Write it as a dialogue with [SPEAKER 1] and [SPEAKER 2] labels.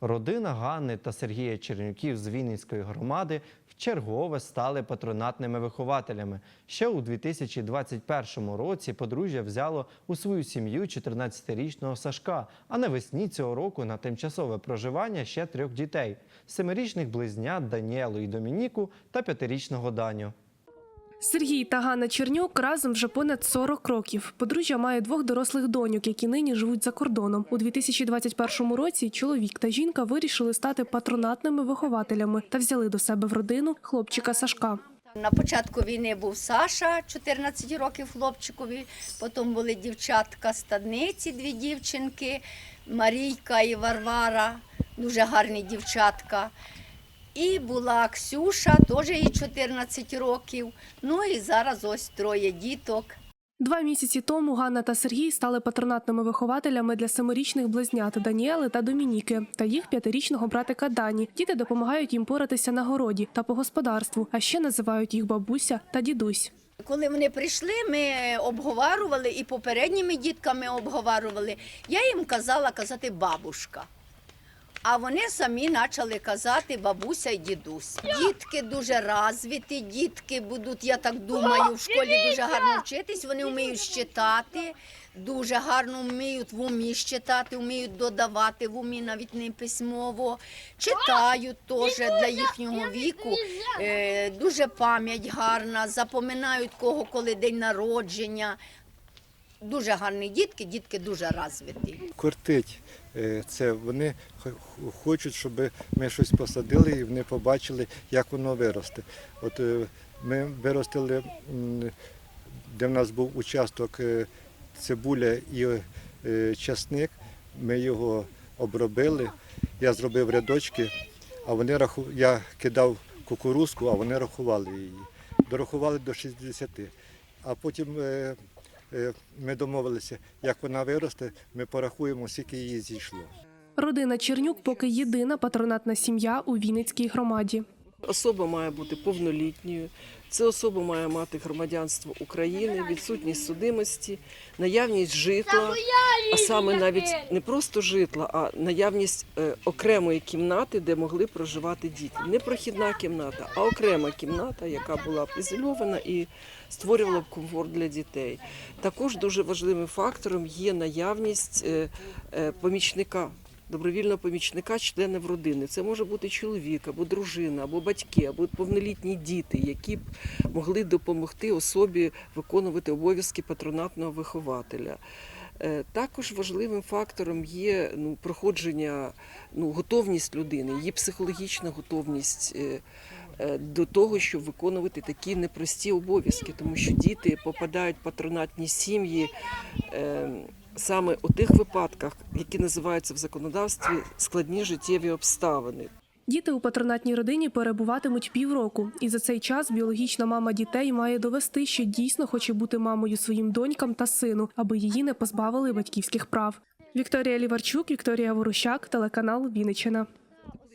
[SPEAKER 1] Родина Ганни та Сергія Чернюків з Вінницької громади вчергове стали патронатними вихователями. Ще у 2021 році подружжя взяло у свою сім'ю 14-річного Сашка, а навесні цього року на тимчасове проживання ще трьох дітей: семирічних близнят Даніелу і Домініку та п'ятирічного Даню.
[SPEAKER 2] Сергій та Ганна Чернюк разом вже понад 40 років. Подружжя має двох дорослих доньок, які нині живуть за кордоном. У 2021 році чоловік та жінка вирішили стати патронатними вихователями та взяли до себе в родину хлопчика Сашка.
[SPEAKER 3] На початку війни був Саша, 14 років хлопчикові, потім були дівчатка стадниці, дві дівчинки, Марійка і Варвара, дуже гарні дівчатка. І була Ксюша, теж їй 14 років. Ну і зараз ось троє діток.
[SPEAKER 2] Два місяці тому Ганна та Сергій стали патронатними вихователями для семирічних близнят Даніели та Домініки та їх п'ятирічного братика Дані. Діти допомагають їм поратися на городі та по господарству, а ще називають їх бабуся та дідусь.
[SPEAKER 3] Коли вони прийшли, ми обговорювали і попередніми дітками обговорювали. Я їм казала казати бабушка. А вони самі почали казати бабуся і дідусь. Дітки дуже розвиті, дітки будуть, я так думаю, в школі дуже гарно вчитись. Вони вміють читати, дуже гарно вміють в умі читати, вміють додавати в умі навіть не письмово. Читають теж для їхнього віку. Е, дуже пам'ять гарна, запоминають кого коли день народження. Дуже гарні дітки, дітки дуже розвиті.
[SPEAKER 4] кортить. Е, Це вони хочуть, щоб ми щось посадили і вони побачили, як воно виросте. От е, ми виростили, де в нас був участок е, цибуля і часник. Ми його обробили. Я зробив рядочки, а вони раху... я кидав кукурузку, а вони рахували її. Дорахували до 60. А потім ми домовилися, як вона виросте, ми порахуємо, скільки її зійшло.
[SPEAKER 2] Родина Чернюк поки єдина патронатна сім'я у Вінницькій громаді.
[SPEAKER 5] Особа має бути повнолітньою. Ця особа має мати громадянство України, відсутність судимості, наявність житла, а саме навіть не просто житла, а наявність е, окремої кімнати, де могли проживати діти. Не прохідна кімната, а окрема кімната, яка була б ізольована і створювала б комфорт для дітей. Також дуже важливим фактором є наявність е, е, помічника добровільного помічника членів родини. Це може бути чоловік, або дружина, або батьки, або повнолітні діти, які б могли допомогти особі виконувати обов'язки патронатного вихователя. Е, Також важливим фактором є ну, проходження, ну, готовність людини, її психологічна готовність е, е, до того, щоб виконувати такі непрості обов'язки, тому що діти попадають в патронатні сім'ї е, саме у тих випадках, які називаються в законодавстві складні життєві обставини.
[SPEAKER 2] Діти у патронатній родині перебуватимуть півроку, і за цей час біологічна мама дітей має довести, що дійсно хоче бути мамою своїм донькам та сину, аби її не позбавили батьківських прав. Вікторія Ліварчук, Вікторія Ворущак, телеканал Вінниччина.